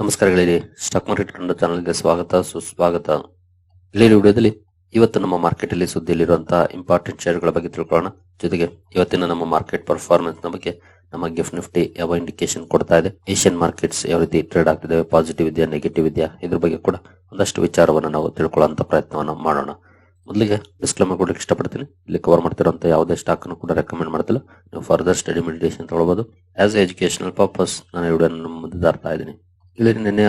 ನಮಸ್ಕಾರಗಳಿರಿ stock market ಕಂಡು ಚಾನಲ್ಗೆ ಸ್ವಾಗತ, ಸುಸ್ವಾಗತ. ಇಲ್ಲಿ ವಿಡಿಯೋದಲ್ಲಿ ಇವತ್ತು ನಮ್ಮ ಮಾರ್ಕೆಟ್ ಅಲ್ಲಿ ಸುದ್ದಿಯಲ್ಲಿರುವಂತಹ ಇಂಪಾರ್ಟೆಂಟ್ ಶೇರ್ಗಳ ಬಗ್ಗೆ ತಿಳ್ಕೊಳ್ಳೋಣ. ಜೊತೆಗೆ ಇವತ್ತಿನ ನಮ್ಮ ಮಾರ್ಕೆಟ್ ಪರ್ಫಾರ್ಮೆನ್ಸ್ನ ಬಗ್ಗೆ ನಮ್ಮ ಗಿಫ್ಟ್ ನಿಫ್ಟಿ ಯಾವ ಇಂಡಿಕೇಶನ್ ಕೊಡ್ತಾ ಇದೆ ಏಷ್ಯನ್ ಮಾರ್ಕೆಟ್ಸ್ ಯಾವ ರೀತಿ ಟ್ರೇಡ್ ಆಗ್ತಿದೆ ಪಾಸಿಟಿವ್ ಇದೆಯಾ ನೆಗೆಟಿವ್ ಇದೆಯಾ, ಇದ್ರ ಬಗ್ಗೆ ಕೂಡ ಒಂದಷ್ಟು ವಿಚಾರವನ್ನು ನಾವು ತಿಳ್ಕೊಳ್ಳುವಂತ ಪ್ರಯತ್ನವನ್ನು ಮಾಡೋಣ. ಮೊದಲಿಗೆ ಡಿಸ್ಕ್ಲೇಮರ್ ಕೊಡ್ಲಿಕ್ಕೆ ಇಷ್ಟಪಡ್ತೀನಿ. ಇಲ್ಲಿ ಕವರ್ ಮಾಡ್ತಿರುವಂತ ಯಾವುದೇ ಸ್ಟಾಕ್ ಅನ್ನು ಕೂಡ ರೆಕಮೆಂಡ್ ಮಾಡ್ತಿಲ್ಲ. ನೀವು ಫರ್ದರ್ ಸ್ಟಡಿ ಮೆಡಿಟೇಷನ್ ತಗೊಳ್ಬಹುದು ಆಸ್ ಎಜುಕೇಶನಲ್ ಪರ್ಪಸ್ ನಾನು ವಿಡಿಯೋ ಮುಂದೆ ತರ್ತಾ ಇದ್ದೀನಿ. ಇಲ್ಲಿ ನಿನ್ನೆ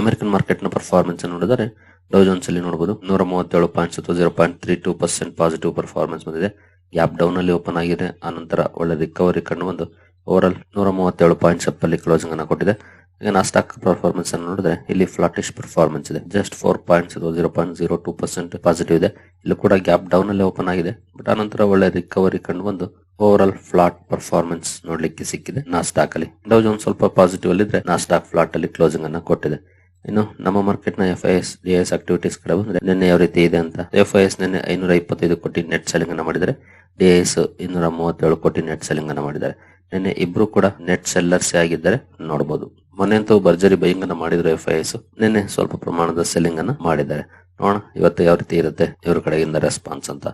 ಅಮೆರಿಕನ್ ಮಾರ್ಕೆಟ್ನ ಪರ್ಫಾರ್ಮೆನ್ಸ್ ನೋಡಿದರೆ ಡೌ ಅಲ್ಲಿ ನೋಡಬಹುದು ನೂರ ಮೂವತ್ತೇಳು ಪಾಯಿಂಟ್ಸ್ ಅಥವಾ zero point three two percent positive performance ಬಂದಿದೆ. ಗ್ಯಾಪ್ ಡೌನ್ ಅಲ್ಲಿ ಓಪನ್ ಆಗಿದೆ. ಆನಂತರ ಒಳ್ಳೆ ರಿಕವರಿ ಕಂಡು ಬಂದು ಓವರ್ ಆಲ್ ನೂರ ಮೂವತ್ತೇಳು ಪಾಯಿಂಟ್ಸ್ ಅಪ್ ಅಲ್ಲಿ ಕ್ಲೋಸಿಂಗ್ ಅನ್ನು ಕೊಟ್ಟಿದೆ. ಈಗ ನಾ ಸ್ಟಾಕ್ ಪರ್ಫಾರ್ಮೆನ್ಸ್ ಅನ್ನು ನೋಡಿದ್ರೆ ಇಲ್ಲಿ ಫ್ಲಾಟಿಶ್ ಪರ್ಫಾರ್ಮೆನ್ಸ್ ಇದೆ. ಜಸ್ಟ್ ಫೋರ್ ಪಾಯಿಂಟ್ಸ್ ಅಥವಾ zero point zero two percent positive ಇದೆ. ಇಲ್ಲಿ ಕೂಡ ಗ್ಯಾಪ್ ಡೌನ್ ಅಲ್ಲಿ ಓಪನ್ ಆಗಿದೆ. ಬಟ್ ಆನಂತರ ಒಳ್ಳೆ ರಿಕವರಿ ಕಂಡು ಬಂದು ಓವರ್ ಫ್ಲಾಟ್ ಪರ್ಫಾರ್ಮೆನ್ಸ್ ನೋಡ್ಲಿಕ್ಕೆ ಸಿಕ್ಕಿದೆ. ನಾ ಸ್ಟಾಕ್ ಅಲ್ಲಿ. ಡೌ ಜೋನ್ ಸ್ವಲ್ಪ ಪಾಸಿಟಿವ್ ಅಲ್ಲಿ ಇದ್ರೆ ನಾ ಸ್ಟಾಕ್ ಫ್ಲಾಟ್ ಅಲ್ಲಿ ಕ್ಲೋಸಿಂಗ್ ಅನ್ನ ಕೊಟ್ಟಿದೆ. ಇನ್ನು ನಮ್ಮ ಮಾರ್ಕೆಟ್ನ F I S D S activities ಕಡೆ ಬಂದ್ರೆ ನಿನ್ನೆ ಯಾವ ರೀತಿ ಇದೆ ಅಂತ. ಎಫ್ ಐ ಎಸ್ ನಿನ್ನೆ ಐನೂರ ಇಪ್ಪತ್ತೈದು ಕೋಟಿ ನೆಟ್ ಸೆಲಿಂಗ್ ಅನ್ನ ಮಾಡಿದರೆ ಡಿ ಎಸ್ ಇನ್ನೂರ ಮೂವತ್ತೇಳು ಕೋಟಿ ನೆಟ್ ಸೆಲಿಂಗ್ ಅನ್ನ ಮಾಡಿದ್ದಾರೆ. ನಿನ್ನೆ ಇಬ್ರು ಕೂಡ ನೆಟ್ ಸೆಲ್ಲರ್ಸ್ ಆಗಿದ್ದಾರೆ. ನೋಡಬಹುದು ಮೊನ್ನೆ ಅಂತೂ ಭರ್ಜರಿ ಬೈಯಿಂಗ್ ಅನ್ನ ಮಾಡಿದ್ರು ಎಫ್ ಐ ಎಸ್ ನಿನ್ನೆ ಸ್ವಲ್ಪ ಪ್ರಮಾಣದ ಸೆಲ್ಲಿಂಗ್ ಅನ್ನ ಮಾಡಿದ್ದಾರೆ. ನೋಡೋಣ ಇವತ್ತು ಯಾವ ರೀತಿ ಇರುತ್ತೆ ಇವ್ರ ಕಡೆಯಿಂದ ರೆಸ್ಪಾನ್ಸ್ ಅಂತ.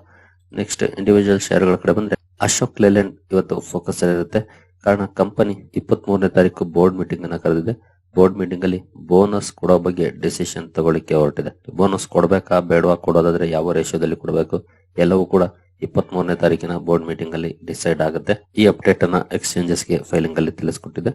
ನೆಕ್ಸ್ಟ್ ಇಂಡಿವಿಜುವಲ್ ಶೇರ್ಗಳ ಕಡೆ ಬಂದ್ರೆ ಅಶೋಕ್ ಲೇಲ್ಯಾಂಡ್ ಇವತ್ತು ಫೋಕಸ್ ಇರುತ್ತೆ. ಕಾರಣ ಕಂಪನಿ ಇಪ್ಪತ್ತ್ ಮೂರನೇ ತಾರೀಕು ಬೋರ್ಡ್ ಮೀಟಿಂಗ್ ಅನ್ನ ಕರೆದಿದೆ. ಬೋರ್ಡ್ ಮೀಟಿಂಗ್ ಅಲ್ಲಿ ಬೋನಸ್ ಕೊಡೋ ಬಗ್ಗೆ ಡಿಸಿಷನ್ ತಗೊಳ್ಳಿಕ್ಕೆ ಹೊರಟಿದೆ. ಬೋನಸ್ ಕೊಡಬೇಕಾ, ಬೇಡವಾ, ಕೊಡೋದಾದ್ರೆ ಯಾವ ರೇಷಿಯೋದಲ್ಲಿ ಕೊಡಬೇಕು, ಎಲ್ಲವೂ ಕೂಡ ಇಪ್ಪತ್ತ್ ಮೂರನೇ ತಾರೀಕಿನ ಬೋರ್ಡ್ ಮೀಟಿಂಗ್ ಅಲ್ಲಿ ಡಿಸೈಡ್ ಆಗುತ್ತೆ. ಈ ಅಪ್ಡೇಟ್ ಅನ್ನ ಎಕ್ಸ್ಚೇಂಜಸ್ಗೆ ಫೈಲಿಂಗ್ ಅಲ್ಲಿ ತಿಳಿಸ್ಕೊಟ್ಟಿದೆ.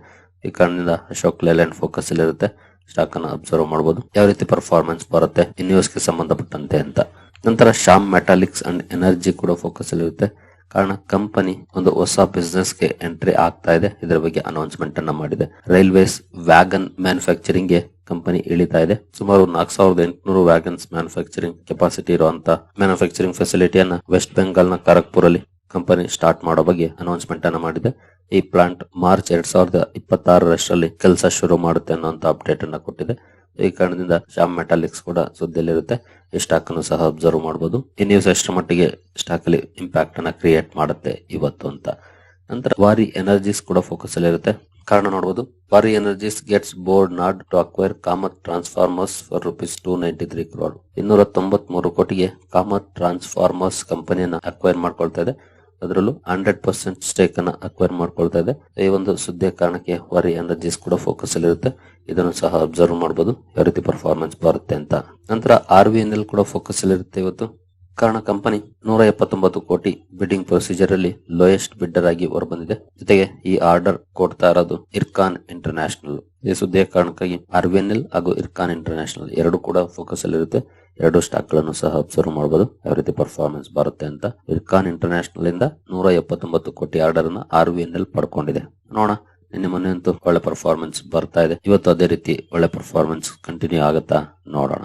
ಈ ಕಾರಣದಿಂದ ಅಶೋಕ್ ಲೇಲ್ಯಾಂಡ್ ಫೋಕಸ್ ಅಲ್ಲಿ ಇರುತ್ತೆ. ಸ್ಟಾಕ್ ಅನ್ನ ಅಬ್ಸರ್ವ್ ಮಾಡಬಹುದು ಯಾವ ರೀತಿ ಪರ್ಫಾರ್ಮೆನ್ಸ್ ಬರುತ್ತೆ ನ್ಯೂಸ್ಗೆ ಸಂಬಂಧಪಟ್ಟಂತೆ ಅಂತ. ನಂತರ ಶಾಮ್ ಮೆಟಾಲಿಕ್ಸ್ ಅಂಡ್ ಎನರ್ಜಿ ಕೂಡ ಫೋಕಸ್ ಅಲ್ಲಿ ಇರುತ್ತೆ. ಕಾರಣ ಕಂಪನಿ ಒಂದು ಹೊಸ ಬಿಸ್ನೆಸ್ಗೆ ಎಂಟ್ರಿ ಆಗ್ತಾ ಇದೆ. ಇದರ ಬಗ್ಗೆ ಅನೌನ್ಸ್ಮೆಂಟ್ ಅನ್ನ ಮಾಡಿದೆ. ರೈಲ್ವೇಸ್ ವ್ಯಾಗನ್ ಮ್ಯಾನುಫ್ಯಾಕ್ಚರಿಂಗ್ಗೆ ಕಂಪನಿ ಇಳಿತಾ ಇದೆ. ಸುಮಾರು ನಾಲ್ಕು ಸಾವಿರದ ಎಂಟುನೂರು ವ್ಯಾಗನ್ಸ್ ಮ್ಯಾನುಫ್ಯಾಕ್ಚರಿಂಗ್ ಕೆಪಾಸಿಟಿ ಇರುವಂತಹ ಮ್ಯಾನುಫ್ಯಾಕ್ಚರಿಂಗ್ ಫೆಸಿಲಿಟಿಯನ್ನ ವೆಸ್ಟ್ ಬೆಂಗಾಲ್ನ ಖರಗ್ಪುರ್ ಕಂಪನಿ ಸ್ಟಾರ್ಟ್ ಮಾಡೋ ಬಗ್ಗೆ ಅನೌನ್ಸ್ಮೆಂಟ್ ಅನ್ನ ಮಾಡಿದೆ. ಈ ಪ್ಲಾಂಟ್ ಮಾರ್ಚ್ ಎರಡ್ ಸಾವಿರದ ಇಪ್ಪತ್ತಾರರಷ್ಟರಲ್ಲಿ ಕೆಲಸ ಶುರು ಮಾಡುತ್ತೆ ಅನ್ನೋ ಅಪ್ಡೇಟ್ ಅನ್ನ ಕೊಟ್ಟಿದೆ. ಈ ಕಾರಣದಿಂದ ಶಾಮ್ ಮೆಟಾಲಿಕ್ಸ್ ಕೂಡ ಸುದ್ದಿಯಲ್ಲಿರುತ್ತೆ. ಈ ಸ್ಟಾಕ್ ಅನ್ನು ಸಹ ಅಬ್ಸರ್ವ್ ಮಾಡಬಹುದು ಈ ನ್ಯೂಸ್ ಎಷ್ಟು ಮಟ್ಟಿಗೆ ಸ್ಟಾಕ್ ಅಲ್ಲಿ ಇಂಪ್ಯಾಕ್ಟ್ ಅನ್ನ ಕ್ರಿಯೇಟ್ ಮಾಡುತ್ತೆ ಇವತ್ತು ಅಂತ. ನಂತರ ವಾರಿ ಎನರ್ಜೀಸ್ ಕೂಡ ಫೋಕಸ್ ಅಲ್ಲಿ ಇರುತ್ತೆ. ಕಾರಣ ನೋಡಬಹುದು Waaree Energies gets board nod to acquire Kamath Transformers for rupees two ninety three crore ಇನ್ನೂರ ತೊಂಬತ್ ಮೂರು ಕೋಟಿಗೆ ಕಾಮತ್ ಟ್ರಾನ್ಸ್ಫಾರ್ಮರ್ಸ್ ಕಂಪನಿಯನ್ನ ಅಕ್ವೈರ್ ಮಾಡ್ಕೊಳ್ತಾ ಇದೆ. ಅದರಲ್ಲೂ ಹಂಡ್ರೆಡ್ ಪರ್ಸೆಂಟ್ ಸ್ಟೇಕ್ ಅನ್ನ ಅಕ್ವೈರ್ ಮಾಡ್ಕೊಳ್ತಾ ಇದೆ. ಈ ಒಂದು ಸುದ್ದಿಯ ಕಾರಣಕ್ಕೆ ವರಿ ಎನರ್ಜೀಸ್ ಕೂಡ ಫೋಕಸ್ ಅಲ್ಲಿ ಇರುತ್ತೆ. ಇದನ್ನು ಸಹ ಅಬ್ಸರ್ವ್ ಮಾಡಬಹುದು ಯಾವ ರೀತಿ ಪರ್ಫಾರ್ಮೆನ್ಸ್ ಬರುತ್ತೆ ಅಂತ. ನಂತರ ಆರ್ ವಿ ಎನ್ ಎಲ್ ಕೂಡ ಫೋಕಸ್ ಅಲ್ಲಿ ಇರುತ್ತೆ ಇವತ್ತು. ಕಾರಣ ಕಂಪನಿ ನೂರ ಎಪ್ಪತ್ತೊಂಬತ್ತು ಕೋಟಿ ಬಿಡ್ಡಿಂಗ್ ಪ್ರೊಸೀಜರ್ ಅಲ್ಲಿ ಲೋಯೆಸ್ಟ್ ಬಿಡ್ಡರ್ ಆಗಿ ಹೊರಬಂದಿದೆ. ಜೊತೆಗೆ ಈ ಆರ್ಡರ್ ಕೊಡ್ತಾ ಇರೋದು ಇರ್ಕಾನ್ ಇಂಟರ್ನ್ಯಾಷನಲ್ ಈ ಸುದ್ದಿಯ ಕಾರಣಕ್ಕಾಗಿ ಆರ್ ಹಾಗೂ ಇರ್ಕಾನ್ ಇಂಟರ್ನ್ಯಾಷನಲ್ ಎರಡು ಕೂಡ ಫೋಕಸ್ ಅಲ್ಲಿ ಇರುತ್ತೆ. ಎರಡು ಸ್ಟಾಕ್ಗಳನ್ನು ಸಹ ಅಬ್ಸರ್ವ್ ಮಾಡಬಹುದು ಯಾವ ರೀತಿ ಪರ್ಫಾರ್ಮೆನ್ಸ್ ಬರುತ್ತೆ ಅಂತ ಇರ್ಕಾನ್ ಇಂಟರ್ನ್ಯಾಷನಲ್ ಇಂದ ನೂರ ಎಪ್ಪತ್ತೊಂಬತ್ತು ಕೋಟಿ ಆರ್ಡರ್ ಅನ್ನ ಆರ್ ಎಲ್ ಪಡ್ಕೊಂಡಿದೆ. ನೋಡೋಣ, ನಿನ್ನೆ ಮೊನ್ನೆ ಅಂತೂ ಒಳ್ಳೆ ಪರ್ಫಾರ್ಮೆನ್ಸ್ ಬರ್ತಾ ಇದೆ. ಇವತ್ತು ಅದೇ ರೀತಿ ಒಳ್ಳೆ ಪರ್ಫಾರ್ಮೆನ್ಸ್ ಕಂಟಿನ್ಯೂ ಆಗುತ್ತಾ ನೋಡೋಣ.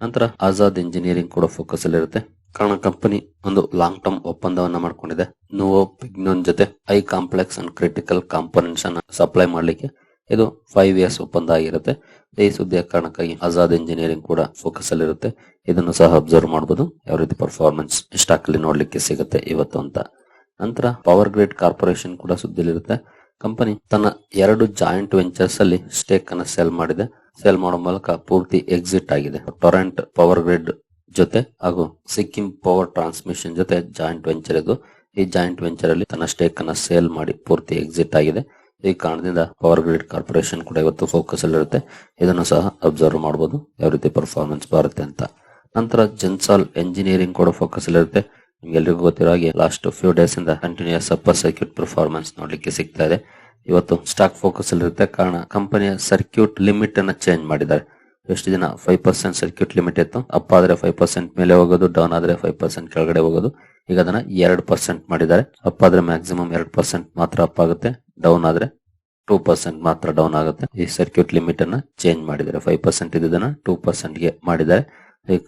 ನಂತರ ಆಜಾದ್ ಇಂಜಿನಿಯರಿಂಗ್ ಕೂಡ ಫೋಕಸ್ ಅಲ್ಲಿ ಇರುತ್ತೆ. ಕಾರಣ ಕಂಪನಿ ಒಂದು ಲಾಂಗ್ ಟರ್ಮ್ ಒಪ್ಪಂದವನ್ನ ಮಾಡ್ಕೊಂಡಿದೆ. ನೋವೋ ಪಿಗ್ನೋನ್ ಜೊತೆ ಐ ಕಾಂಪ್ಲೆಕ್ಸ್ ಅಂಡ್ ಕ್ರಿಟಿಕಲ್ ಕಾಂಪೋನೆಂಟ್ಸ್ ಅನ್ನ ಸಪ್ಲೈ ಮಾಡಲಿಕ್ಕೆ ಇದು ಫೈವ್ ಇಯರ್ಸ್ ಒಪ್ಪಂದ ಆಗಿರುತ್ತೆ. ಈ ಸುದ್ದಿಯ ಕಾರಣಕ್ಕಾಗಿ ಆಜಾದ್ ಇಂಜಿನಿಯರಿಂಗ್ ಕೂಡ ಫೋಕಸ್ ಅಲ್ಲಿ ಇರುತ್ತೆ. ಇದನ್ನು ಸಹ ಅಬ್ಸರ್ವ್ ಮಾಡಬಹುದು ಯಾವ ರೀತಿ ಪರ್ಫಾರ್ಮೆನ್ಸ್ ಸ್ಟಾಕ್ ಅಲ್ಲಿ ನೋಡ್ಲಿಕ್ಕೆ ಸಿಗುತ್ತೆ ಇವತ್ತು ಅಂತ. ನಂತರ ಪವರ್ ಗ್ರಿಡ್ ಕಾರ್ಪೊರೇಷನ್ ಕೂಡ ಸುದ್ದಿಲಿರುತ್ತೆ ಕಂಪನಿ ತನ್ನ ಎರಡು ಜಾಯಿಂಟ್ ವೆಂಚರ್ಸ್ ಅಲ್ಲಿ ಸ್ಟೇಕ್ ಅನ್ನ ಸೆಲ್ ಮಾಡಿದೆ. ಸೆಲ್ ಮಾಡೋ ಮೂಲಕ ಪೂರ್ತಿ ಎಕ್ಸಿಟ್ ಆಗಿದೆ. ಟೊರೆಂಟ್ ಪವರ್ ಗ್ರಿಡ್ ಜೊತೆ ಹಾಗೂ ಸಿಕ್ಕಿಂ ಪವರ್ ಟ್ರಾನ್ಸ್ಮಿಷನ್ ಜೊತೆ ಜಾಯಿಂಟ್ ವೆಂಚರ್ ಇದು. ಈ ಜಾಯಿಂಟ್ ವೆಂಚರ್ ಅಲ್ಲಿ ತನ್ನ ಸ್ಟೇಕ್ ಅನ್ನ ಸೇಲ್ ಮಾಡಿ ಪೂರ್ತಿ ಎಕ್ಸಿಟ್ ಆಗಿದೆ. ಈ ಕಾರಣದಿಂದ ಪವರ್ ಗ್ರಿಡ್ ಕಾರ್ಪೊರೇಷನ್ ಕೂಡ ಇವತ್ತು ಫೋಕಸ್ ಅಲ್ಲಿ ಇರುತ್ತೆ. ಇದನ್ನು ಸಹ ಅಬ್ಸರ್ವ್ ಮಾಡಬಹುದು ಯಾವ ರೀತಿ ಪರ್ಫಾರ್ಮೆನ್ಸ್ ಬರುತ್ತೆ ಅಂತ. ನಂತರ ಜೆನ್ಸಾಲ್ ಎಂಜಿನಿಯರಿಂಗ್ ಕೂಡ ಫೋಕಸ್ ಅಲ್ಲಿ ಇರುತ್ತೆ. ನಿಮ್ಗೆಲ್ರಿಗೂ ಗೊತ್ತಿರೋ ಹಾಗೆ ಲಾಸ್ಟ್ ಫ್ಯೂ ಡೇಸ್ ಇಂದ ಕಂಟಿನ್ಯೂಸ್ ಅಪ್ಪರ್ ಸರ್ಕ್ಯೂಟ್ ಪರ್ಫಾರ್ಮೆನ್ಸ್ ನೋಡ್ಲಿಕ್ಕೆ ಸಿಗ್ತಾ ಇದೆ. ಇವತ್ತು ಸ್ಟಾಕ್ ಫೋಕಸ್ ಅಲ್ಲಿ ಇರುತ್ತೆ. ಕಾರಣ ಕಂಪನಿಯ ಸರ್ಕ್ಯೂಟ್ ಲಿಮಿಟ್ ಅನ್ನ ಚೇಂಜ್ ಮಾಡಿದ್ದಾರೆ. ಎಷ್ಟು ದಿನ ಫೈವ್ ಪರ್ಸೆಂಟ್ ಸರ್ಕ್ಯೂಟ್ ಲಿಮಿಟ್ ಇತ್ತು ಅಪ್ ಆದ್ರೆ ಫೈವ್ ಪರ್ಸೆಂಟ್ ಮೇಲೆ ಹೋಗೋದು ಡೌನ್ ಆದ್ರೆ ಫೈವ್ ಪರ್ಸೆಂಟ್ ಕೆಳಗಡೆ ಹೋಗೋದು. ಈಗ ಅದನ್ನ ಎರಡು ಪರ್ಸೆಂಟ್ ಮಾಡಿದ್ದಾರೆ. ಅಪ್ ಆದ್ರೆ ಮ್ಯಾಕ್ಸಿಮಮ್ ಎರಡು ಪರ್ಸೆಂಟ್ ಮಾತ್ರ ಅಪ್ ಆಗುತ್ತೆ ಡೌನ್ ಆದ್ರೆ ಟೂ ಪರ್ಸೆಂಟ್ ಮಾತ್ರ ಡೌನ್ ಆಗುತ್ತೆ. ಈ ಸರ್ಕ್ಯೂಟ್ ಲಿಮಿಟ್ ಅನ್ನ ಚೇಂಜ್ ಮಾಡಿದ್ದಾರೆ. ಫೈವ್ ಪರ್ಸೆಂಟ್ ಇದನ್ನ ಟೂ ಪರ್ಸೆಂಟ್ಗೆ ಮಾಡಿದ್ದಾರೆ.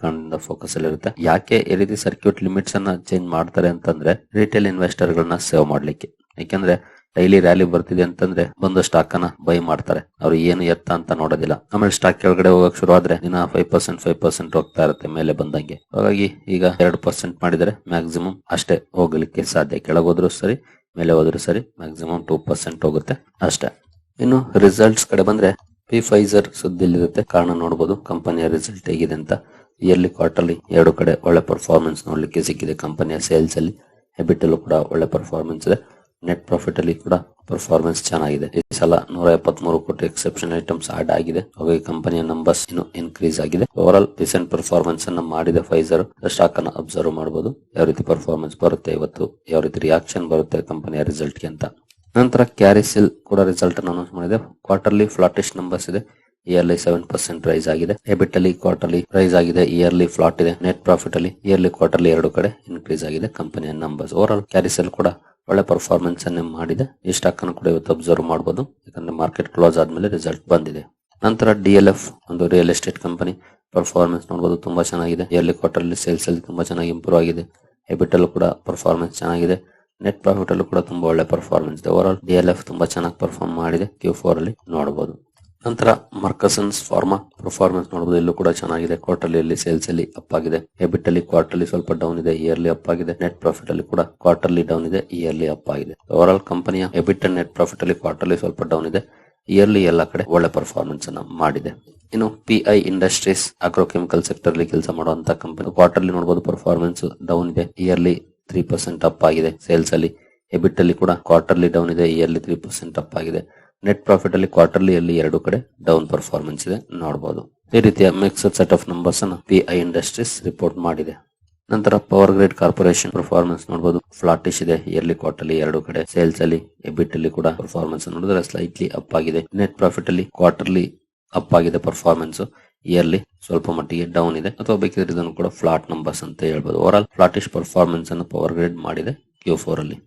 ಕಾರಣದಿಂದ ಫೋಕಸ್ ಅಲ್ಲಿ ಇರುತ್ತೆ. ಯಾಕೆ ಈ ರೀತಿ ಸರ್ಕ್ಯೂಟ್ ಲಿಮಿಟ್ಸ್ ಅನ್ನ ಚೇಂಜ್ ಮಾಡ್ತಾರೆ ಅಂತಂದ್ರೆ ರಿಟೇಲ್ ಇನ್ವೆಸ್ಟರ್ ಗಳನ್ನ ಸೇವ್ ಮಾಡ್ಲಿಕ್ಕೆ. ಯಾಕಂದ್ರೆ ಡೈಲಿ ರ್ಯಾಲಿ ಬರ್ತಿದೆ ಅಂತಂದ್ರೆ ಬಂದು ಸ್ಟಾಕ್ ಅನ್ನ ಬೈ ಮಾಡ್ತಾರೆ. ಅವ್ರು ಏನು ಎತ್ತ ಅಂತ ನೋಡೋದಿಲ್ಲ. ಆಮೇಲೆ ಸ್ಟಾಕ್ ಕೆಳಗಡೆ ಹೋಗಕ್ ಶುರು ಆದ್ರೆ ದಿನ ಫೈವ್ ಪರ್ಸೆಂಟ್ ಫೈವ್ ಪರ್ಸೆಂಟ್ ಹೋಗ್ತಾ ಇರುತ್ತೆ ಮೇಲೆ ಬಂದಂಗೆ. ಹಾಗಾಗಿ ಈಗ ಎರಡು ಪರ್ಸೆಂಟ್ ಮಾಡಿದರೆ ಮ್ಯಾಕ್ಸಿಮಮ್ ಅಷ್ಟೇ ಹೋಗ್ಲಿಕ್ಕೆ ಸಾಧ್ಯ. ಕೆಳಗೋದ್ರು ಸರಿ, ಮೇಲೆ ಹೋದ್ರು ಸರಿ ಮ್ಯಾಕ್ಸಿಮಮ್ ಟೂ ಪರ್ಸೆಂಟ್ ಹೋಗುತ್ತೆ ಅಷ್ಟೇ. ಇನ್ನು ರಿಸಲ್ಟ್ಸ್ ಕಡೆ ಬಂದ್ರೆ ಪಿ ಫೈಸರ್ ಸುದ್ದಿಲಿರುತ್ತೆ. ಕಾರಣ ನೋಡಬಹುದು ಕಂಪನಿಯ ರಿಸಲ್ಟ್ ಹೇಗಿದೆ ಅಂತ. ಇಯರ್ಲಿ ಕ್ವಾರ್ಟರ್ಲಿ ಎರಡು ಕಡೆ ಒಳ್ಳೆ ಪರ್ಫಾರ್ಮೆನ್ಸ್ ನೋಡಲಿಕ್ಕೆ ಸಿಕ್ಕಿದೆ. ಕಂಪನಿಯ ಸೇಲ್ಸ್ ಅಲ್ಲಿ ಹೆಬಿಟ್ ಅಲ್ಲೂ ಕೂಡ ಒಳ್ಳೆ ಪರ್ಫಾರ್ಮೆನ್ಸ್ ಇದೆ. ನೆಟ್ ಪ್ರಾಫಿಟ್ ಅಲ್ಲಿ ಕೂಡ ಪರ್ಫಾರ್ಮೆನ್ಸ್ ಚೆನ್ನಾಗಿದೆ. ಈ ಸಲ ನೂರ ಎಪ್ಪತ್ಮೂರು ಕೋಟಿ ಎಕ್ಸೆಪ್ಷನ್ ಐಟಮ್ಸ್ ಆಡ್ ಆಗಿದೆ. ಹಾಗಾಗಿ ಕಂಪನಿಯ ನಂಬರ್ಸ್ ಇನ್ನು ಇನ್ಕ್ರೀಸ್ ಆಗಿದೆ. ಓವರ್ ಆಲ್ ರೀಸೆಂಟ್ ಪರ್ಫಾರ್ಮೆನ್ಸ್ ಅನ್ನ ಮಾಡಿದ ಫೈಸರ್ ಸ್ಟಾಕ್ ಅನ್ನು ಅಬ್ಸರ್ವ್ ಮಾಡಬಹುದು ಯಾವ ರೀತಿ ಪರ್ಫಾರ್ಮೆನ್ಸ್ ಬರುತ್ತೆ, ಇವತ್ತು ಯಾವ ರೀತಿ ರಿಯಾಕ್ಷನ್ ಬರುತ್ತೆ ಕಂಪನಿಯ ರಿಸಲ್ಟ್ಗೆ ಅಂತ. ನಂತರ ಕ್ಯಾರಿಸಿಲ್ ಕೂಡ ರಿಸಲ್ಟ್ ಅನ್ನು ಅನೌನ್ಸ್ ಮಾಡಿದೆ. ಕ್ವಾರ್ಟರ್ಲಿ ಫ್ಲಾಟಿಶ್ ನಂಬರ್ಸ್ ಇದೆ. ಇಯರ್ಲಿ ಸೆವೆನ್ ಪರ್ಸೆಂಟ್ ರೈಸ್ ಆಗಿದೆ. ಎಬಿಟ್ ಅಲ್ಲಿ ಕ್ವಾರ್ಟರ್ಲಿ ರೈಸ್ ಆಗಿದೆ. ಇಯರ್ಲಿ ಫ್ಲಾಟ್ ಇದೆ. ನೆಟ್ ಪ್ರಾಫಿಟ್ ಅಲ್ಲಿ ಇಯರ್ಲಿ ಕ್ವಾರ್ಟರ್ಲಿ ಎರಡು ಕಡೆ ಇನ್ಕ್ರೀಸ್ ಆಗಿದೆ. ಕಂಪನಿಯ ನಂಬರ್ಸ್ ಓವರ್ ಆಲ್ ಕ್ಯಾರಿಸೆಲ್ ಕೂಡ ಒಳ್ಳೆ ಪರ್ಫಾರ್ಮೆನ್ಸ್ ಅನ್ನೇ ಮಾಡಿದೆ. ಈ ಸ್ಟಾಕ್ ಅನ್ನು ಕೂಡ ಇವತ್ತು ಅಬ್ಸರ್ವ್ ಮಾಡಬಹುದು ಯಾಕಂದ್ರೆ ಮಾರ್ಕೆಟ್ ಕ್ಲೋಸ್ ಆದ್ಮೇಲೆ ರಿಸಲ್ಟ್ ಬಂದಿದೆ. ನಂತರ ಡಿ ಎಲ್ ಎಫ್ ಒಂದು ರಿಯಲ್ ಎಸ್ಟೇಟ್ ಕಂಪನಿ ಪರ್ಫಾರ್ಮೆನ್ಸ್ ನೋಡಬಹುದು ತುಂಬಾ ಚೆನ್ನಾಗಿದೆ. ಇಯರ್ಲಿ ಕ್ವಾರ್ಟರ್ಲಿ ಸೇಲ್ಸ್ ಅಲ್ಲಿ ತುಂಬಾ ಚೆನ್ನಾಗಿ ಇಂಪ್ರೂವ್ ಆಗಿದೆ. ಎಬಿಟ್ ಅಲ್ಲೂ ಕೂಡ ಪರ್ಫಾರ್ಮೆನ್ಸ್ ಚೆನ್ನಾಗಿದೆ. ನೆಟ್ ಪ್ರಾಫಿಟ್ ಅಲ್ಲೂ ಕೂಡ ತುಂಬಾ ಒಳ್ಳೆ ಪರ್ಫಾರ್ಮೆನ್ಸ್ ಇದೆ. Overall D L F ತುಂಬಾ ಚೆನ್ನಾಗಿ ಪರ್ಫಾರ್ಮ್ ಮಾಡಿದೆ. ಕ್ಯೂ ಫೋರ್ ಅಲ್ಲಿ ನೋಡಬಹುದು ನಂತರ ಮರ್ಕಸನ್ಸ್ ಫಾರ್ಮಾ ಪರ್ಫಾರ್ಮೆನ್ಸ್ ನೋಡಬಹುದು ಇಲ್ಲೂ ಕೂಡ ಚೆನ್ನಾಗಿದೆ. ಕ್ವಾರ್ಟರ್ಲಿ ಅಲ್ಲಿ ಸೇಲ್ಸ್ ಅಲ್ಲಿ ಅಪ್ ಆಗಿದೆ. ಹೆಬಿಟ್ ಅಲ್ಲಿ ಕ್ವಾರ್ಟರ್ಲಿ ಸ್ವಲ್ಪ ಡೌನ್ ಇದೆ. ಇಯರ್ಲಿ ಅಪ್ ಆಗಿದೆ. ನೆಟ್ ಪ್ರಾಫಿಟ್ ಅಲ್ಲಿ ಕೂಡ ಕ್ವಾರ್ಟರ್ಲಿ ಡೌನ್ ಇದೆ. ಇಯರ್ಲಿ ಅಪ್ ಆಗಿದೆ. ಓವರ್ ಆಲ್ ಕಂಪನಿಯ ಹೆಬಿಟ್ ಅಂಡ್ ನೆಟ್ ಪ್ರಾಫಿಟ್ ಅಲ್ಲಿ ಕ್ವಾರ್ಟರ್ಲಿ ಸ್ವಲ್ಪ ಡೌನ್ ಇದೆ. ಇಯರ್ಲಿ ಎಲ್ಲ ಕಡೆ ಒಳ್ಳೆ ಪರ್ಫಾರ್ಮೆನ್ಸ್ ಅನ್ನ ಮಾಡಿದೆ. ಇನ್ನು P I industries agrochemical sector ಅಲ್ಲಿ ಕೆಲಸ ಮಾಡುವಂತ ಕಂಪನಿ ಕ್ವಾರ್ಟರ್ಲಿ ನೋಡಬಹುದು ಪರ್ಫಾರ್ಮೆನ್ಸ್ ಡೌನ್ ಇದೆ. ಇಯರ್ಲಿ ತ್ರೀ ಪರ್ಸೆಂಟ್ ಅಪ್ ಆಗಿದೆ. ಸೇಲ್ಸ್ ಅಲ್ಲಿ ಹೆಬಿಟ್ ಅಲ್ಲಿ ಕೂಡ ಕ್ವಾರ್ಟರ್ಲಿ ಡೌನ್ ಇದೆ. ಇಯರ್ಲಿ ತ್ರೀ ಪರ್ಸೆಂಟ್ ಅಪ್ ಆಗಿದೆ. ನೆಟ್ ಪ್ರಾಫಿಟ್ ಅಲ್ಲಿ ಕ್ವಾರ್ಟರ್ಲಿ ಅಲ್ಲಿ ಎರಡು ಕಡೆ ಡೌನ್ ಪರ್ಫಾರ್ಮೆನ್ಸ್ ಇದೆ. ನೋಡಬಹುದು ಈ ರೀತಿಯ ಮಿಕ್ಸ್ಡ್ ಸೆಟ್ ಆಫ್ ನಂಬರ್ಸ್ ಅನ್ನು ಪಿ ಐ ಇಂಡಸ್ಟ್ರೀಸ್ ರಿಪೋರ್ಟ್ ಮಾಡಿದೆ. ನಂತರ ಪವರ್ ಗ್ರಿಡ್ ಕಾರ್ಪೊರೇಷನ್ ಪರ್ಫಾರ್ಮೆನ್ಸ್ ನೋಡಬಹುದು ಫ್ಲಾಟಿಶ್ ಇದೆ. ಇಯರ್ಲಿ ಕ್ವಾರ್ಟರ್ಲಿ ಎರಡು ಕಡೆ. ಸೇಲ್ಸ್ ಅಲ್ಲಿ ಎಬಿಟ್ ಅಲ್ಲಿ ಕೂಡ ಪರ್ಫಾರ್ಮೆನ್ಸ್ ನೋಡಿದ್ರೆ ಸ್ಲೈಟ್ಲಿ ಅಪ್ ಆಗಿದೆ. ನೆಟ್ ಪ್ರಾಫಿಟ್ ಅಲ್ಲಿ ಕ್ವಾರ್ಟರ್ಲಿ ಅಪ್ ಆಗಿದೆ ಪರ್ಫಾರ್ಮೆನ್ಸ್ ಇಯರ್ಲಿ ಸ್ವಲ್ಪ ಮಟ್ಟಿಗೆ ಡೌನ್ ಇದೆ. ಅಥವಾ ಬೇಕಿದ್ರೆ ಇದನ್ನು ಕೂಡ ಫ್ಲಾಟ್ ನಂಬರ್ಸ್ ಅಂತ ಹೇಳ್ಬೋದು. ಓವರ್ ಆಲ್ ಫ್ಲಾಟಿಶ್ ಪರ್ಫಾರ್ಮೆನ್ಸ್ ಅನ್ನು ಪವರ್ ಗ್ರೇಡ್ ಮಾಡಿದೆ ಕ್ಯೂ ಫೋರ್ ಅಲ್ಲಿ.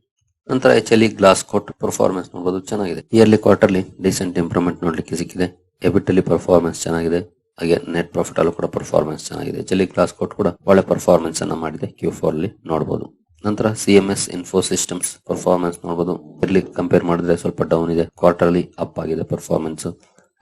ನಂತರ H L glass coat performance ನೋಡಬಹುದು ಚೆನ್ನಾಗಿದೆ. ಇಯರ್ಲಿ ಕ್ವಾರ್ಟರ್ಲಿ ಡಿಸೆಂಟ್ ಇಂಪ್ರೂವ್ಮೆಂಟ್ ನೋಡ್ಲಿಕ್ಕೆ ಸಿಕ್ಕಿದೆ. ಎಬಿಟ್ ಅಲ್ಲಿ ಪರ್ಫಾರ್ಮೆನ್ಸ್ ಚೆನ್ನಾಗಿದೆ. ಹಾಗೆ ನೆಟ್ ಪ್ರಾಫಿಟ್ ಅಲ್ಲೂ ಕೂಡ ಪರ್ಫಾರ್ಮೆನ್ಸ್ ಚೆನ್ನಾಗಿದೆ. ಎಚ್ ಎಲ್ ಗ್ಲಾಸ್ ಕೋಟ್ ಕೂಡ ಒಳ್ಳೆ ಪರ್ಫಾರ್ಮೆನ್ಸ್ ಅನ್ನ ಮಾಡಿದೆ ಕ್ಯೂ ಫೋರ್ ಅಲ್ಲಿ ನೋಡಬಹುದು ನಂತರ C M S info systems performance ನೋಡಬಹುದು ಇರ್ಲಿ ಕಂಪೇರ್ ಮಾಡಿದ್ರೆ ಸ್ವಲ್ಪ ಡೌನ್ ಇದೆ. ಕ್ವಾರ್ಟರ್ಲಿ ಅಪ್ ಆಗಿದೆ ಪರ್ಫಾರ್ಮೆನ್ಸ್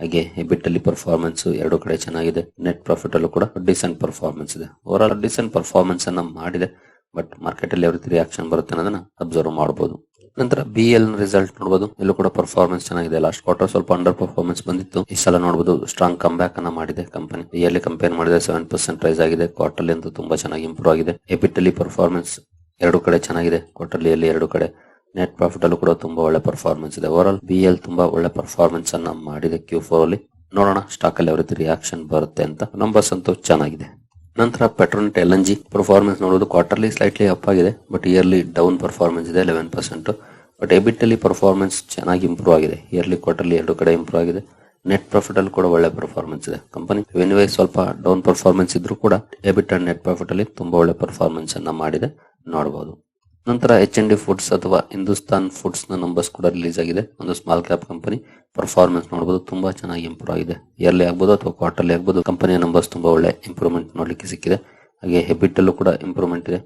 ಹಾಗೆ ಎಬಿಟ್ ಅಲ್ಲಿ ಪರ್ಫಾರ್ಮೆನ್ಸ್ ಎರಡು ಕಡೆ ಚೆನ್ನಾಗಿದೆ. ನೆಟ್ ಪ್ರಾಫಿಟ್ ಅಲ್ಲೂ ಕೂಡ ಡಿಸೆಂಟ್ ಪರ್ಫಾರ್ಮೆನ್ಸ್ ಇದೆ. ಓವರ್ ಆಲ್ ಡಿಸೆಂಟ್ ಪರ್ಫಾರ್ಮೆನ್ಸ್ ಅನ್ನ ಮಾಡಿದೆ. ಬಟ್ ಮಾರ್ಕೆಟ್ ಅಲ್ಲಿ ಯಾವ ರೀತಿ ರಿಯಾಕ್ಷನ್ ಬರುತ್ತೆ ಅನ್ನೋದನ್ನ ಅಬ್ಸರ್ವ್ ಮಾಡಬಹುದು ನಂತರ ಬಿ ಎಲ್ ರಿಸಲ್ಟ್ ನೋಡಬಹುದು ಇಲ್ಲೂ ಕೂಡ ಪರ್ಫಾರ್ಮೆನ್ಸ್ ಚೆನ್ನಾಗಿದೆ. ಲಾಸ್ಟ್ ಕ್ವಾರ್ಟರ್ ಸ್ವಲ್ಪ ಅಂಡರ್ ಪರ್ಫಾರ್ಮೆನ್ಸ್ ಬಂದಿತ್ತು. ಈ ಸಲ ನೋಡಬಹುದು ಸ್ಟ್ರಾಂಗ್ ಕಮ್ ಬ್ಯಾಕ್ ಅನ್ನ ಮಾಡಿದೆ ಕಂಪನಿ ಇಯರ್ಲಿ ಕಂಪೇರ್ ಮಾಡಿದ್ರೆ ಸೆವೆನ್ ಪರ್ಸೆಂಟ್ ರೈಸ್ ಆಗಿದೆ. ಕ್ವಾರ್ಟರ್ಲಿ ಅಂತೂ ತುಂಬಾ ಚೆನ್ನಾಗಿ ಇಂಪ್ರೂವ್ ಆಗಿದೆ. ಎಪಿಟಲ್ಲಿ ಅಲ್ಲಿ ಪರ್ಫಾರ್ಮೆನ್ಸ್ ಎರಡು ಕಡೆ ಚೆನ್ನಾಗಿದೆ. ಕ್ವಾರ್ಟರ್ಲಿ ಅಲ್ಲಿ ಎರಡು ಕಡೆ. ನೆಟ್ ಪ್ರಾಫಿಟ್ ಅಲ್ಲೂ ಕೂಡ ತುಂಬಾ ಒಳ್ಳೆ ಪರ್ಫಾರ್ಮೆನ್ಸ್ ಇದೆ. ಓವರ್ ಆಲ್ ಬಿ ಎಲ್ ತುಂಬಾ ಒಳ್ಳೆ ಪರ್ಫಾರ್ಮೆನ್ಸ್ ಅನ್ನ ಮಾಡಿದೆ ಕ್ಯೂ ಫೋರ್ ಅಲ್ಲಿ. ನೋಡೋಣ ಸ್ಟಾಕ್ ಅಲ್ಲಿ ಯಾವ ರೀತಿ ರಿಯಾಕ್ಷನ್ ಬರುತ್ತೆ ಅಂತ. ನಂಬರ್ಸ್ ಅಂತೂ ಚೆನ್ನಾಗಿದೆ. ನಂತರ Petronet L N G performance ನೋಡೋದು ಕ್ವಾರ್ಟರ್ಲಿ ಸ್ಲೈಟ್ಲಿ ಅಪ್ ಆಗಿದೆ ಬಟ್ ಇಯರ್ಲಿ ಡೌನ್ ಪರ್ಫಾರ್ಮೆನ್ಸ್ ಇದೆ ಲೆವೆನ್ ಪರ್ಸೆಂಟ್ ಬಟ್ ಎಬಿಟ್ ಅಲ್ಲಿ ಪರ್ಫಾರ್ಮೆನ್ಸ್ ಚೆನ್ನಾಗಿ ಇಂಪ್ರೂವ್ ಆಗಿದೆ. ಇಯರ್ಲಿ ಕ್ವಾರ್ಟರ್ಲಿ ಎರಡು ಕಡೆ ಇಂಪ್ರೂವ್ ಆಗಿದೆ. ನೆಟ್ ಪ್ರಾಫಿಟ್ ಅಲ್ಲಿ ಕೂಡ ಒಳ್ಳೆ ಪರ್ಫಾರ್ಮೆನ್ಸ್ ಇದೆ. ಕಂಪನಿ ವೆನ್ವೇ ಸ್ವಲ್ಪ ಡೌನ್ ಪರ್ಫಾರ್ಮೆನ್ಸ್ ಇದ್ರೂ ಕೂಡ ಎಬಿಟ್ ಅಂಡ್ ನೆಟ್ ಪ್ರಾಫಿಟ್ ಅಲ್ಲಿ ತುಂಬಾ ಒಳ್ಳೆ ಪರ್ಫಾರ್ಮೆನ್ಸ್ ಅನ್ನ ಮಾಡಿದೆ. ನೋಡಬಹುದು ನಂತರ ಎಚ್ ಎನ್ ಡಿ ಫುಡ್ಸ್ ಅಥವಾ ಹಿಂದೂಸ್ತಾನ್ ಫುಡ್ಸ್ನ ನಂಬರ್ಸ್ ಕೂಡ ರಿಲೀಸ್ ಆಗಿದೆ. ಒಂದು ಸ್ಮಾಲ್ ಕ್ಯಾಪ್ ಕಂಪನಿ ಪರ್ಫಾರ್ಮೆನ್ಸ್ ನೋಡಬಹುದು ತುಂಬಾ ಚೆನ್ನಾಗಿ ಇಂಪ್ರೂವ್ ಆಗಿದೆ. ಇಯರ್ಲಿ ಆಗ್ಬೋದು ಅಥವಾ ಕ್ವಾರ್ಟರ್ಲಿ ಆಗ್ಬೋದು ಕಂಪನಿಯ ನಂಬರ್ಸ್ ತುಂಬಾ ಒಳ್ಳೆ ಇಂಪ್ರೂವ್ಮೆಂಟ್ ನೋಡ್ಲಿಕ್ಕೆ ಸಿಕ್ಕಿದೆ. ಹಾಗೆ ಹೆಬಿಟ್ ಅಲ್ಲೂ ಕೂಡ ಇಂಪ್ರೂವ್ಮೆಂಟ್ ಇದೆ.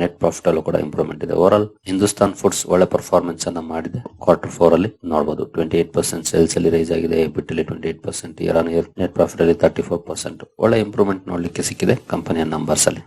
ನೆಟ್ ಪ್ರಾಫಿಟ್ ಅಲ್ಲೂ ಕೂಡ ಇಂಪ್ರೂವ್ಮೆಂಟ್ ಇದೆ. ಓವರ್ ಆಲ್ ಹಿಂದೂಸ್ತಾನ್ ಫುಡ್ಸ್ ಒಳ್ಳೆ ಪರ್ಫಾರ್ಮೆನ್ಸ್ ಅನ್ನ ಮಾಡಿದೆ. ಕ್ವಾರ್ಟರ್ ಫೋರ್ ಅಲ್ಲಿ ನೋಡಬಹುದು ಟ್ವೆಂಟಿ ಏಟ್ ಪರ್ಸೆಂಟ್ ಸೇಲ್ಸ್ ಅಲ್ಲಿ ರೈಸ್ ಆಗಿದೆ. ಎಬಿಟ್ ಅಲ್ಲಿ twenty eight percent year on year net profit ಅಲ್ಲಿ ತರ್ಟಿ ಫೋರ್ ಪರ್ಸೆಂಟ್ ಒಳ್ಳೆ ಇಂಪ್ರೂವ್ಮೆಂಟ್ ನೋಡ್ಲಿಕ್ಕೆ ಸಿಕ್ಕಿದೆ ಕಂಪನಿಯ ನಂಬರ್ಸ್ ಅಲ್ಲಿ.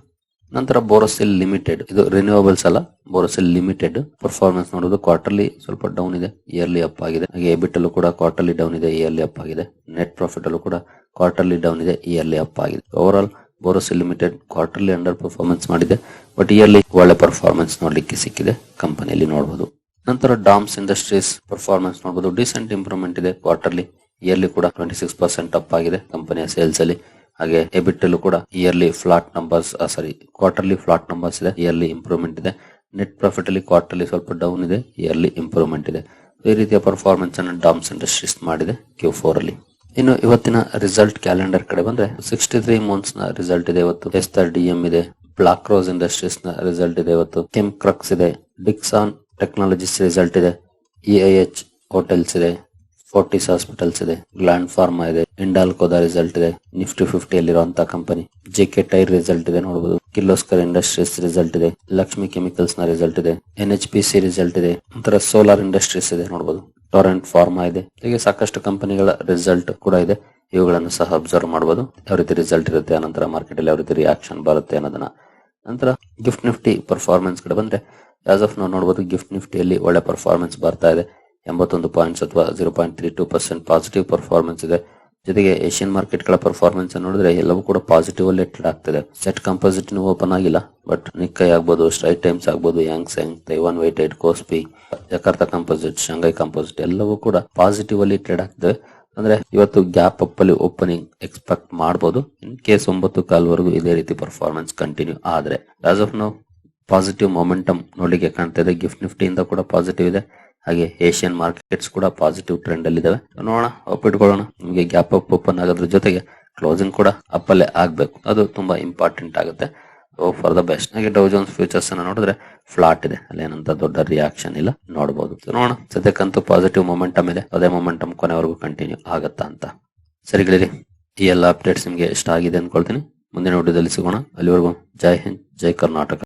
ನಂತರ ಬೋರೋಸಿಲ್ ಲಿಮಿಟೆಡ್ ಇದು ರಿನ್ಯೂವಬಲ್ಸ್ ಅಲ್ಲ ಬೋರೋಸಿಲ್ ಲಿಮಿಟೆಡ್ ಪರ್ಫಾರ್ಮೆನ್ಸ್ ನೋಡೋದು ಕ್ವಾರ್ಟರ್ಲಿ ಸ್ವಲ್ಪ ಡೌನ್ ಇದೆ ಇಯರ್ಲಿ ಅಪ್ ಆಗಿದೆ. ಹಾಗೆ ಎಬಿಟ್ ಅಲ್ಲೂ ಕೂಡ ಕ್ವಾರ್ಟರ್ಲಿ ಡೌನ್ ಇದೆ ಇಯರ್ಲಿ ಅಪ್ ಆಗಿದೆ. ನೆಟ್ ಪ್ರಾಫಿಟ್ ಅಲ್ಲೂ ಕೂಡ ಕ್ವಾರ್ಟರ್ಲಿ ಡೌನ್ ಇದೆ ಇಯರ್ಲಿ ಅಪ್ ಆಗಿದೆ. Overall Borosil limited quarterly under performance ಮಾಡಿದೆ ಬಟ್ ಇಯರ್ಲಿ ಒಳ್ಳೆ ಪರ್ಫಾರ್ಮೆನ್ಸ್ ನೋಡ್ಲಿಕ್ಕೆ ಸಿಕ್ಕಿದೆ ಕಂಪನಿಯಲ್ಲಿ ನೋಡಬಹುದು ನಂತರ ಡಾಮ್ಸ್ ಇಂಡಸ್ಟ್ರೀಸ್ ಪರ್ಫಾರ್ಮೆನ್ಸ್ ನೋಡಬಹುದು ಡಿಸೆಂಟ್ ಇಂಪ್ರೂವ್ಮೆಂಟ್ ಇದೆ ಕ್ವಾರ್ಟರ್ಲಿ ಇಯರ್ಲಿ ಕೂಡ ಟ್ವೆಂಟಿ ಸಿಕ್ಸ್ ಪರ್ಸೆಂಟ್ ಅಪ್ ಆಗಿದೆ ಕಂಪನಿಯ ಸೇಲ್ಸ್ ಅಲ್ಲಿ. ಹಾಗೆ ಎಬಿಟ್ ಕೂಡ yearly flat numbers sorry quarterly flat numbers ಇದೆ. ಇಯರ್ಲಿ ಇಂಪ್ರೂವ್ಮೆಂಟ್ ಇದೆ. ನೆಟ್ ಪ್ರಾಫಿಟ್ ಅಲ್ಲಿ ಕ್ವಾರ್ಟರ್ಲಿ ಸ್ವಲ್ಪ ಡೌನ್ ಇದೆ. ಇಯರ್ಲಿ ಇಂಪ್ರೂವ್ಮೆಂಟ್ ಇದೆ. ಈ ರೀತಿಯ ಪರ್ಫಾರ್ಮೆನ್ಸ್ ಅನ್ನು ಡಾಮ್ಸ್ ಇಂಡಸ್ಟ್ರೀಸ್ ಮಾಡಿದೆ ಕ್ಯೂ ಫೋರ್ ಅಲ್ಲಿ. ಇನ್ನು ಇವತ್ತಿನ ರಿಸಲ್ಟ್ ಕ್ಯಾಲೆಂಡರ್ ಕಡೆ ಬಂದ್ರೆ ಸಿಕ್ಸ್ಟಿ ತ್ರೀ ಮಂತ್ಸ್ನ ರಿಸಲ್ಟ್ ಇದೆ ಇವತ್ತು. ಎಸ್ ಡಿ ಎಂ ಇದೆ. ಬ್ಲಾಕ್ ರೋಸ್ ಇಂಡಸ್ಟ್ರೀಸ್ನ ರಿಸಲ್ಟ್ ಇದೆ ಇವತ್ತು. ಕೆಮ್ ಕ್ರಕ್ಸ್ ಇದೆ. ಡಿಕ್ಸಾನ್ ಟೆಕ್ನಾಲಜೀಸ್ ರಿಸಲ್ಟ್ ಇದೆ. ಇಐಎಚ್ ಹೋಟೆಲ್ಸ್ ಇದೆ. ಫೋರ್ಟಿಸ್ ಹಾಸ್ಪಿಟಲ್ಸ್ ಇದೆ ಗ್ಲಾಂಡ್ ಫಾರ್ಮಾ ಇದೆ ಇಂಡಾಲ್ಕೋದ ರಿಸಲ್ಟ್ ಇದೆ ನಿಫ್ಟಿ ಫಿಫ್ಟಿ ಅಲ್ಲಿರುವಂತಹ company J K tyre result ಇದೆ ನೋಡಬಹುದು ಕಿರ್ಲೋಸ್ಕರ್ ಇಂಡಸ್ಟ್ರೀಸ್ ರಿಸಲ್ಟ್ ಇದೆ ಲಕ್ಷ್ಮಿ ಕೆಮಿಕಲ್ಸ್ನ ರಿಸಲ್ಟ್ ಇದೆ N H P C result ಇದೆ ನಂತರ ಸೋಲಾರ್ ಇಂಡಸ್ಟ್ರೀಸ್ ಇದೆ ನೋಡಬಹುದು ಟೊರೆಂಟ್ ಫಾರ್ಮಾ ಇದೆ. ಹೀಗೆ ಸಾಕಷ್ಟು ಕಂಪನಿಗಳ ರಿಸಲ್ಟ್ ಕೂಡ ಇದೆ. ಇವುಗಳನ್ನು ಸಹ ಅಬ್ಸರ್ವ್ ಮಾಡಬಹುದು ಯಾವ ರೀತಿ ರಿಸಲ್ಟ್ ಇರುತ್ತೆ, ಅನಂತರ ಮಾರ್ಕೆಟ್ ಅಲ್ಲಿ ಯಾವ ರೀತಿ ರಿಯಾಕ್ಷನ್ ಬರುತ್ತೆ ಅನ್ನೋದನ್ನ. ನಂತರ ಗಿಫ್ಟ್ ನಿಫ್ಟಿ ಪರ್ಫಾರ್ಮೆನ್ಸ್ ಕಡೆ ಬಂದ್ರೆ ಆಸ್ ಆಫ್ ನಾವು ನೋಡಬಹುದು ಗಿಫ್ಟ್ ನಿಫ್ಟಿಯಲ್ಲಿ ಒಳ್ಳೆ ಪರ್ಫಾರ್ಮೆನ್ಸ್ ಬರ್ತಾ ಇದೆ. ಎಂಬತ್ತೊಂದು ಪಾಯಿಂಟ್ಸ್ ಅಥವಾ zero point three two percent positive performance ಇದೆ. ಜೊತೆಗೆ ಏಷ್ಯನ್ ಮಾರ್ಕೆಟ್ಗಳ ಪರ್ಫಾರ್ಮೆನ್ಸ್ ನೋಡಿದ್ರೆ ಎಲ್ಲವೂ ಕೂಡ ಪಾಸಿಟಿವ್ ಅಲ್ಲಿ ಆಗ್ತಿದೆ. ಸೆಟ್ ಕಂಪೋಸಿಟ್ ಓಪನ್ ಆಗಿಲ್ಲ ಬಟ್ ನಿಕ್ಕೈ ಆಗ್ಬೋದು ಸ್ಟ್ರೈಟ್ ಟೈಮ್ಸ್ ಆಗ್ಬೋದು Hang Seng Taiwan weighted KOSPI Jakarta composite Shanghai composite ಎಲ್ಲವೂ ಕೂಡ ಪಾಸಿಟಿವ್ ಅಲ್ಲಿ ಟ್ರೇಡ್ ಆಗ್ತದೆ. ಅಂದ್ರೆ ಇವತ್ತು ಗ್ಯಾಪ್ ಅಪ್ ಅಲ್ಲಿ ಓಪನಿಂಗ್ ಎಕ್ಸ್ಪೆಕ್ಟ್ ಮಾಡಬಹುದು ಇನ್ ಕೇಸ್ ಒಂಬತ್ತು ಕಾಲ್ವರೆಗೂ ಇದೇ ರೀತಿ ಪರ್ಫಾರ್ಮೆನ್ಸ್ ಕಂಟಿನ್ಯೂ ಆದ್ರೆ as of now positive momentum ನೋಡ್ಲಿಕ್ಕೆ ಕಾಣ್ತಾ ಇದೆ. ಗಿಫ್ಟ್ ನಿಫ್ಟಿಯಿಂದ ಕೂಡ ಪಾಸಿಟಿವ್ ಇದೆ. ಹಾಗೆ ಏಷ್ಯನ್ ಮಾರ್ಕೆಟ್ಸ್ ಕೂಡ ಪಾಸಿಟಿವ್ ಟ್ರೆಂಡ್ ಅಲ್ಲಿ ಇದಾವೆ ನೋಡೋಣ, ಒಪ್ಪಿಟ್ಕೊಳ್ಳೋಣ. ನಿಮಗೆ ಗ್ಯಾಪ್ ಅಪ್ ಓಪನ್ ಆಗೋದ್ರ ಜೊತೆಗೆ ಕ್ಲೋಸಿಂಗ್ ಕೂಡ ಅಪ್ ಅಲ್ಲೇ ಆಗ್ಬೇಕು. ಅದು ತುಂಬಾ ಇಂಪಾರ್ಟೆಂಟ್ ಆಗುತ್ತೆ. ಫಾರ್ ದ ಬೆಸ್ಟ್ ಹಾಗೆ ಡೌ ಜೋನ್ಸ್ ಫ್ಯೂಚರ್ಸ್ ಅನ್ನ ನೋಡಿದ್ರೆ ಫ್ಲಾಟ್ ಇದೆ. ಅಲ್ಲೇನಂತ ದೊಡ್ಡ ರಿಯಾಕ್ಷನ್ ಇಲ್ಲ. ನೋಡಬಹುದು ನೋಡೋಣ. ಸದ್ಯಕ್ಕಂತೂ ಪಾಸಿಟಿವ್ ಮೊಮೆಂಟಮ್ ಇದೆ. ಅದೇ ಮೊಮೆಂಟಮ್ ಕೊನೆವರೆಗೂ ಕಂಟಿನ್ಯೂ ಆಗತ್ತಾ ಅಂತ. ಸರಿ ಗೆಳೆಯರಿ, ಈ ಎಲ್ಲ ಅಪ್ಡೇಟ್ಸ್ ನಿಮಗೆ ಇಷ್ಟ ಆಗಿದೆ ಅನ್ಕೊಳ್ತೀನಿ. ಮುಂದಿನ ವಿಡಿಯೋದಲ್ಲಿ ಸಿಗೋಣ. ಅಲ್ಲಿವರೆಗೂ ಜೈ ಹಿಂದ್, ಜೈ ಕರ್ನಾಟಕ.